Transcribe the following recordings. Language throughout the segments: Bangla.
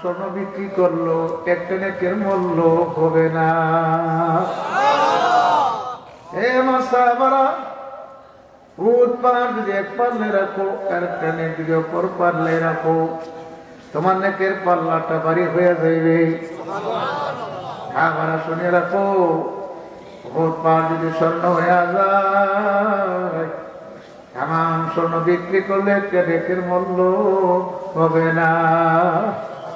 স্বর্ণ বিক্রি করল একটা নেকের মূল্য হবে না। হে মাসাবারা উট পার যদি পারলে রাখো, আর নেক যদি অপর পারলে রাখো। তোমার নেকের পাল্লাটা বাড়ি হয়ে যাইবে। আমরা শুনে রাখো, উট পার যদি স্বর্ণ হয়ে যায় তাম স্বর্ণ বিক্রি করলে একটা নেকের মূল্য হবে না।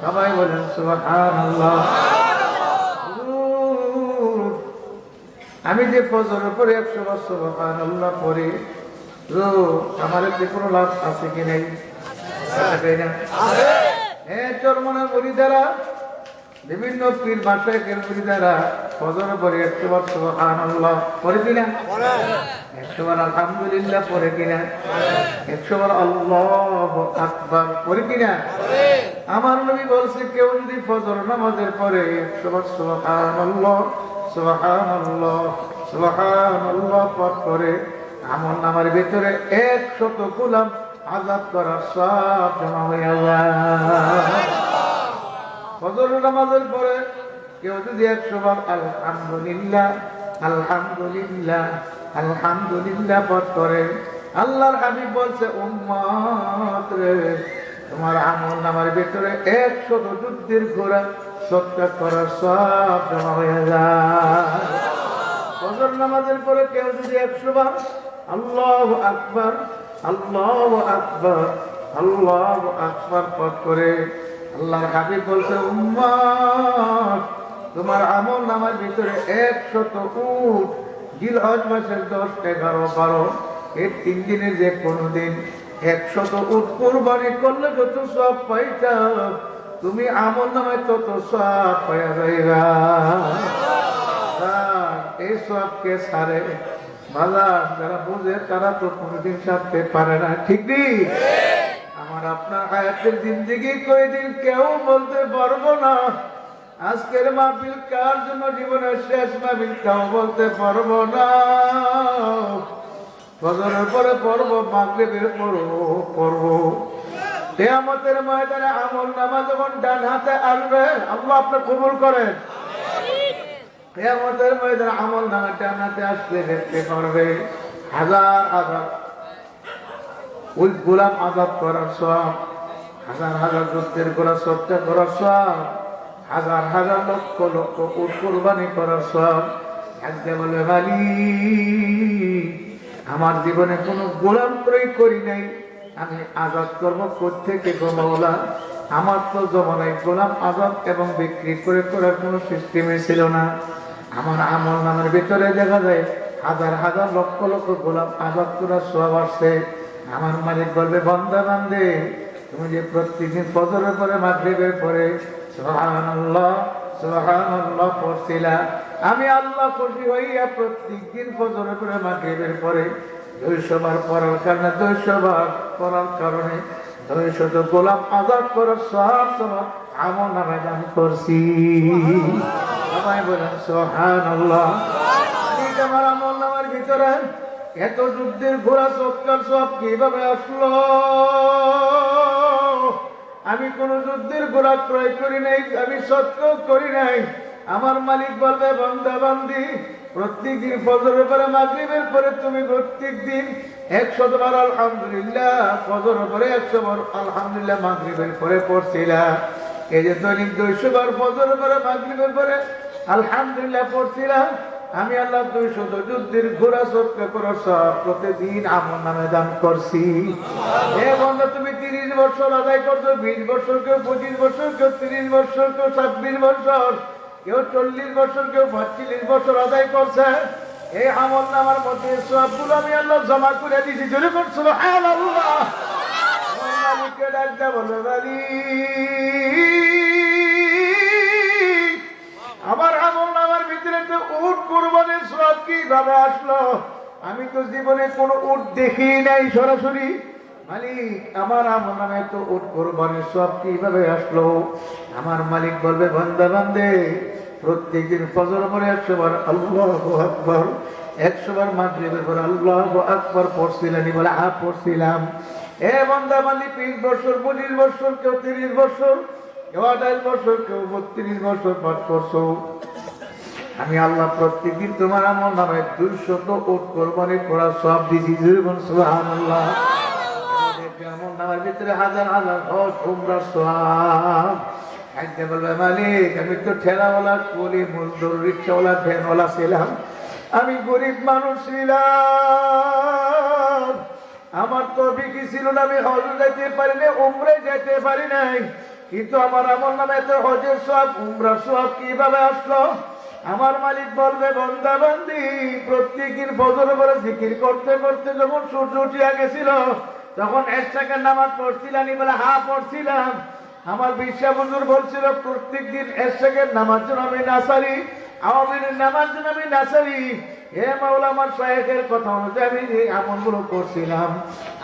সবাই বলেন সুবহানাল্লাহ। আমি যে ফজরের পরে একশো বছর আল্লাহ পরে আমার যে কোনো লাভ আছে কি নাই? আছে। না? বলি দ্বারা বিভিন্ন পীর মাসাকের মুড়িদারা ফজরের পরে একশো বছর আল্লাহ পরে কিনা? একশো বার আলহামদুলিল্লাহ পরে কিনা? একশো বার আল্লাহ আকবার পরে কিনা? আমার নবী বলছে, কেউ যদি ফজর নামাজের পরে একশো বার সুবহানাল্লাহ সুবহানাল্লাহ সুবহানাল্লাহ পাঠ করে আমার নামার ভিতরে একশত গোলাম আজাদ করার সব জমা হয়ে যায়। ফজর নামাজের পরে কেউ যদি একশো বার আলহামদুলিল্লাহ আলহামদুলিল্লাহ আলহামদুলিল্লাহ পাঠ করে, আল্লাহর হাবিব বলছে, উম্মত রে, তোমার আমল নামার ভিতরে একশত যুদ্ধের ঘোড়া সৎকার করার সব জমা হয়ে যায়। ফজর নামাজের পরে কেউ যদি একশো বার আল্লাহ আকবার আল্লাহ আকবার আল্লাহ আকবার পাঠ করে আল্লাহর হাবিব বলছে, উম্মত, তোমার আমল নামার ভিতরে একশত উট জিল হজ মাসের দশ, এগারো, বারো, এর তিন দিনে যে কোনো দিন একশত উট কোরবানি করলে যত সব পাইতাম তুমি আমল নামায় তত সব পাইয়া যাইবা। এই সবকে সারে বাজার যারা বুঝে তারা তো কোনোদিন সারতে পারে না। ঠিক নেই? আপনার হায়াতের জিন্দিগি কয়দিন কেউ বলতে পারব না। আজকের মাহফিল কার জন্য জীবনের শেষ মাহফিল কেউ বলতে পারব না। ফজরের পরে পড়ব, মাগরিবের পড়ব পড়ব। কেয়ামতের ময়দানে আমল নামা যখন ডান হাতে আসবে, আল্লাহ আপনি কবুল করেন। কেয়ামতের ময়দানে আমল নামা ডান হাতে আসলে দেখতে পারবে। হাজার হাজার। ওই গোলাম আজাদ করার সব, হাজার হাজার যুদ্ধের করার সবটা করার সব, হাজার হাজার লক্ষ লক্ষ উট কোরবানি করার সব। একদে বলে মালি আমার জীবনে কোনো গোলাম প্রয়োগ করি নাই। আমি আজাদ কর্ম থেকে গোমাওলা আমার তো জমানায় গোলাম আজাদ এবং বিক্রি করে করার কোনো সিস্টেমে ছিল না। আমার আমল নামের ভিতরে দেখা যায়, হাজার হাজার লক্ষ লক্ষ গোলাম আজাদ করার সব আসছে আমার মালিক বলবে বন্দা বান্দে তুমি যে প্রতিদিন ফজরের পরে মাগরিবের পরে আমি আল্লাহ খুশি হইয়া প্রত্যেকদিন ফজরের পরে মাগরিবের পরে দুইশো বার পড়ার কারণে দুইশো বার পড়ার কারণে দুইশত গোলাম আজাদ করার সব সময় আমল নামে দান করছি। সবাই বলেন, সুবহানাল্লাহ। ঠিক আমার আমল ভিতরে এত যুদ্ধের ঘোড়া সৎকার সব কীভাবে আসলো? আমি কোন যুদ্ধের ঘোড়া ক্রয় করি নাই, আমি সত্য করি নাই। আমার মালিক বলবে বন্ধা বান্ধি প্রত্যেক দিন ফজরের পরে মাগরিবের পরে তুমি প্রত্যেক দিন একশো বার আলহামদুলিল্লাহ, ফজরের পরে একশো বার আলহামদুলিল্লাহ মাগরিবের পরে পড়ছিলা। এই যে দৈনিক দুইশো বার ফজরের পরে মাগরিবের পরে আলহামদুলিল্লাহ পড়ছিলাম আমি আল্লাহ দুইশো যুদ্ধের ঘোরা সৎকা করো সব প্রতিদিন আমার নামে দান করছি। এ বন্ধু, তুমি তিরিশ বছর আদায় করছ, বিশ বছর কেউ পঁচিশ বছর, কেউ তিরিশ বছর, কেউ ছাব্বিশ বছর, কেউ চল্লিশ বছর, কেউ পঁয়ত্রিশ বছর আদায় করছে। এই আমল নামার মধ্যে সবগুলো আমি আল্লাহ জমা করে দিছি জোরে করছিল মালিককে ডাকতে আমার আমল ভিতরে তো উট কোরবানির সব কীভাবে আসলো? আমি তো জীবনে কোনো উট দেখি নাই সরাসরি। মালিক, আমার আমল নামে তো উট কোরবানির সব কীভাবে আসলো? আমার মালিক বলবে, বান্দা, বান্দে, প্রত্যেকদিন ফজর পরে একশো বার আল্লাহ আকবর, একশো বার মাগরিবের পর আল্লাহ আকবর পড়ছিলাম। বলে আ পড়ছিলাম। এ বন্দা মালিক বিশ বছর, পঁচিশ বছর, কেউ তিরিশ বছর, কেউ আঠাশ বছর, কেউ বত্রিশ বছর পাঠ করছ। আমি আল্লাহ প্রত্যেকদিন তোমার আমার নামে দুইশত ওট কোরবানি করা সব দিছি জীবন সুহান আল্লাহ আমার ভিতরে হাজার হাজার হজ, উমরা সব একদিন বলবে, মালিক, আমি তো ঠেলাওয়ালা কুলি, মজদুর, রিক্সাওয়ালা, ভ্যানওয়ালা ছিলাম। আমি গরিব মানুষ ছিলাম। আমার তো বিকি ছিল না, আমি হজ যেতে পারি না উমরে যেতে পারি নাই। কিন্তু আমার আমার নামে তো হজের সব উমরা সব কীভাবে আসলো? আমার মালিক বলবে, বন্দা বান্দি প্রত্যেকদিন ফজর করে জিকির করতে করতে যখন সূর্য উঠিয়া গেছিল, তখন এক টাকার নামাজ পড়ছিলাম বলে, হা, পড়ছিলাম। আমার বিশ্বা বন্ধুর বলছিল, প্রত্যেক দিন এরশাকের নামাজ আমি নাসারি আওয়ামী নামাজ জন্য আমি নাসারি হে মাওলা আমার সাহেবের কথা অনুযায়ী আমি এই আমলগুলো করছিলাম।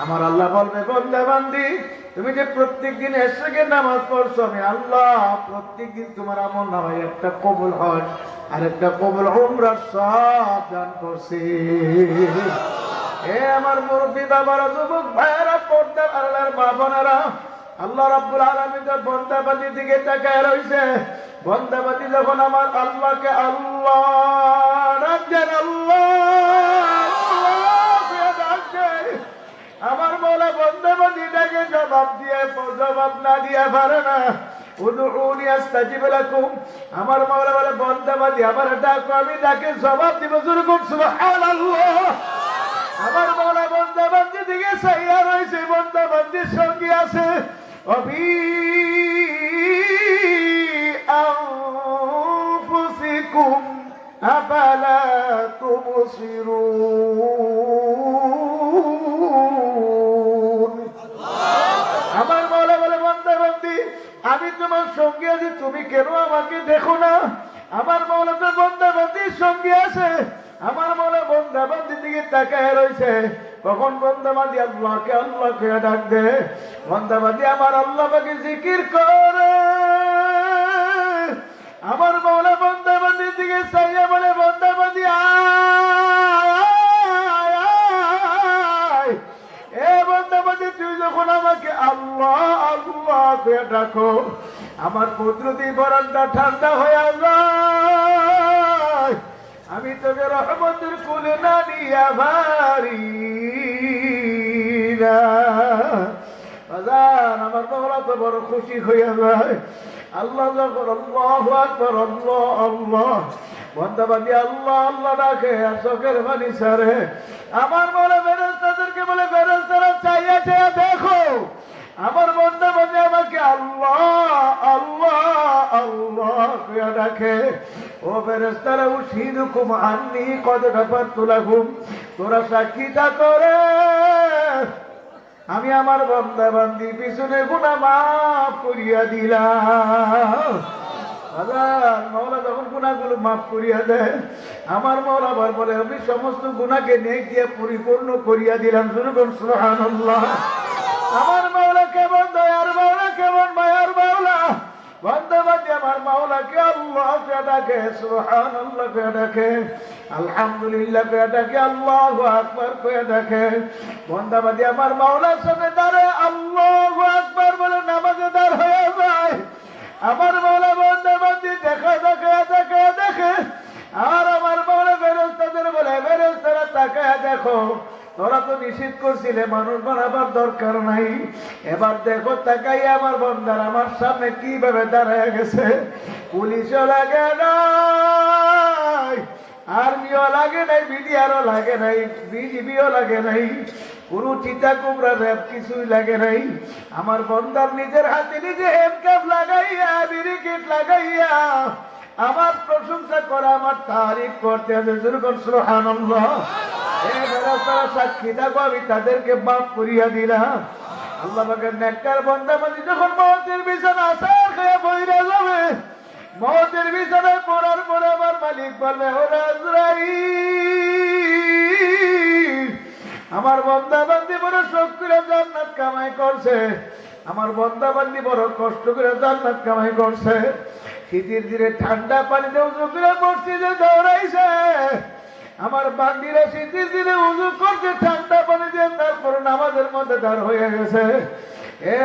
আমার আল্লাহ বলবে, বন্দা বান্দি, তুমি যে প্রত্যেক দিন এরশাকের নামাজ পড়ছো, আমি আল্লাহ, প্রত্যেক দিন তোমার আমল নামায় একটা কবুল হজ আর একটা কবুল উমরা সব দান করছি। হে আমার মুরব্বী বাবারা যুবক ভাইয়েরা পড়তে আল্লাহর মা বোনেরা আল্লাহ রাব্বুল আলামিন তো বন্দাবাদি দিকে তাকায় রইছে। বন্দাবাদি যখন আমার আল্লাহকে আল্লাহ রাখছেন আল্লাহ ডাকছেন, আমার মৌলা বন্দাবাদিটাকে জবাব দিয়ে জবাব না দিয়ে পারে না। উদুউনি আস্তাজিব লাকুম। আমার মাওলা বলে বন্দাবাদি আমার ডাকো, আমি ডাকে জবাব দিব করছি সুবহানাল্লাহ। আমার মৌলা বন্দাবান্দি দিকে সাইয়া রয়েছে বন্দাবান্দির সঙ্গে আছে। অভি আনফুসিকুম, আফালা তুবসিরুন। আমি তোমার সঙ্গে আছি, তুমি কেন আমাকে দেখো না? আমার মৌলা তো বন্দাবান্দির সঙ্গে আছে। আমার মনে বন্দাবান্দির দিকে তাকায় রয়েছে। কখন বন্দাবান্দি আল্লাহকে আল্লাহকে ডাক দে? বন্দাবান্দি আমার আল্লাহকে জিকির করে। আমার মৌলা বন্দাবান্দির দিকে চাইয়া বলে বন্দাবান্দি যখন আমাকে আল্লাহ আল্লাহ করে ডাকো, আমার কুদরতি বরণটা ঠান্ডা হয়ে যায়। আমি তোকে রহমতের কুলে না নিয়া ভারি। আমার মহলা তো বড় খুশি হইয়া যায়। আল্লাহ যখন আল্লাহ আকবর, আল্লাহ আল্লাহ বন্দাবাদি আল্লাহ আল্লাহ ডাকে চোখের পানি সারে আমার মনে বেরোস্তাদেরকে বলে বেরোস্তারা চাইয়া চাইয়া আমার বন্ধে বন্ধে আমাকে আল্লাহ আল্লাহ আল্লাহ কইয়া ডাকে। ও বেরেস্তারা উঠিদ কুম আননি কত ব্যাপার তোলা ঘুম তোরা সাক্ষীটা করে আমি আমার বন্দা বান্দি পিছনে গুণা মাফ করিয়া দিলাম। মৌলা যখন গুণাগুলো মাফ করিয়া দেয়, আমার মৌলা আবার বলে আমি সমস্ত গুণাকে নেক দিয়ে পরিপূর্ণ করিয়া দিলাম। শুরু করুন সুবহানাল্লাহ। আমার মাওলা কেমন দয়ার মাওলা কেমন মায়ার মাওলা? বন্ধবাদী আমার মাওলাকে আল্লাহ কে ডাকে? সুহান আল্লাহ কে ডাকে? আলহামদুলিল্লাহ কে ডাকে? আল্লাহ আকবর কে ডাকে? বন্দাবাদী আমার মাওলার সামনে দাঁড়ে আল্লাহ আকবর বলে নামাজে দাঁড় হয়ে যায়। আমার মাওলা দেখে দেখে দেখে আর আমার মাওলা বেরোস্তাদের বলে বেরোস্তারা তাকায় দেখো তোরা তো নিষেধ করছিলে, মানুষ বানাবার দরকার নাই। এবার দেখো, তাকাই আমার বন্ধার, আমার সামনে কীভাবে দাঁড়ায় গেছে। পুলিশও লাগে নাই, আর্মিও লাগে নাই বিডিআরও লাগে নাই, বিজিবিও লাগে নাই কোনো চিতা কুমড়া, র্যাব কিছুই লাগে নাই। আমার বন্ধার নিজের হাতে নিজে হ্যান্ডকাপ লাগাইয়া বিরিকেট লাগাইয়া, আমার প্রশংসা করা, আমার তারিফ করতে আছে। যেরকম সুবহানাল্লাহ। সাক্ষী থাকো আমি তাদেরকে করিয়া যখন আমার আমার বন্দা বান্দি বড় শোক করে জান্নাত কামাই করছে। আমার বন্দা বান্দি বড় কষ্ট করে জান্নাত কামাই করছে। শীতের দিনে ঠান্ডা পানিতে উজু করে মসজিদে দৌড়াইছে। আমার বান্দিরা শীতের দিনে উজু করছে, ঠান্ডা পানি দিয়ে তারপর নামাজের মধ্যে দাঁড় হয়ে গেছে। এ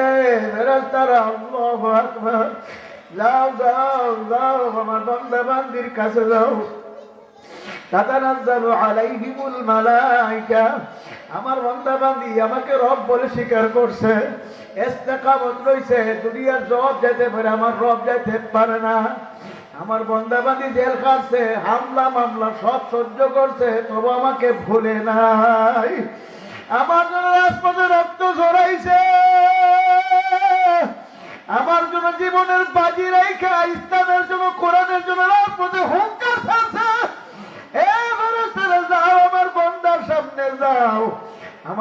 যাও যাও যাও, আমার বান্দা বান্দির কাছে যাও। আমার বান্দি আমাকে রব বলে স্বীকার করছে। ইস্তেকামত রইছে, দুনিয়ার জব যেতে পারে, আমার রব যেতে পারে না। আমার বন্দাবাদী বান্দি জেল খাটছে, হামলা, মামলা সব সহ্য করছে, তবু আমাকে ভুলে নাই। আমার জন্য রাজপথে রক্ত ঝরাইছে। আমার জন্য জীবনের বাজি রাইখা ইসলামের জন্য, কোরআনের জন্য রাজপথে হুঙ্কার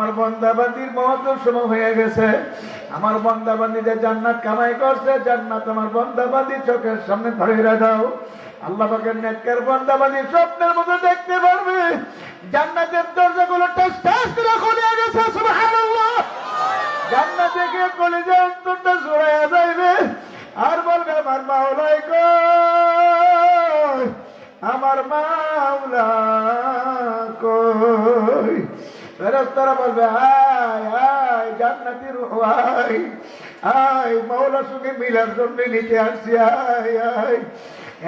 আমার বন্দাবান্দির মহত্ব সময় হয়ে গেছে। আমার বন্দাবান্দিদের জান্নাত কামাই করছে, জান্নাত আমার বন্দাবান্দির চোখের সামনে ধরে দাও। আল্লাহ পাকের নেককার স্বপ্নের মতো দেখতে পারবে। জান্নাতের দরজাগুলো টাস টাস গেছে জান্নাতে গিয়ে কলেজে অন্তরটা জোড়াইয়া যাইবে। আর বলবে, আমার মাওলাই কই আমার মাওলা ফেরেশতারা বলবে, আয় আয়, জান্নাতি রূহ, আয় আয়, মাওলা সঙ্গে মিলার জন্য নিচে আসছি, আয় আয়,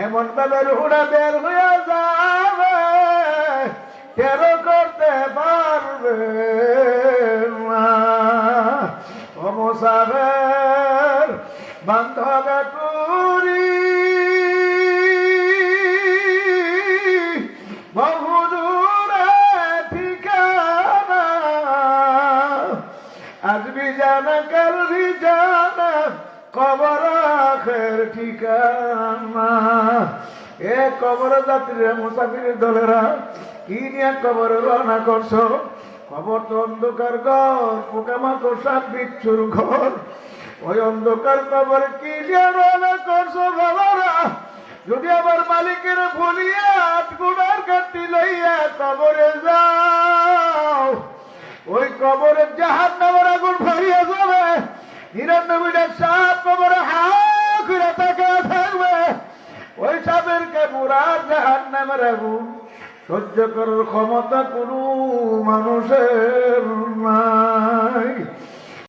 এমন ভাবে রুহটা বের হয়ে যাবে কেন করতে পারবে না। ও বান্ধব আজ বি জানা কাল বি জানা কবর আখের ঠিকানা। এ কবর যাত্রীরা মুসাফির দলেরা, কি নিয়ে কবর রওনা করছ? কবর তো অন্ধকার ঘর, পোকামাকড়, সাপ, বিচ্ছুর ঘর। ওই অন্ধকার কবর কি নিয়ে রওনা করছ বাবারা? যদি আমার মালিকের ভুলিয়া গুণার কাটি লইয়া কবরে যাও, ওই কবরে জাহান নামের নিরানব্বইটা সাপ কবরে হা করে তাকে থাকবে ওই সাপের কেবুরার জাহান নামের আগুন সহ্য করার ক্ষমতা কোনো মানুষের নাই।